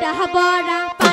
পেটটা ভরা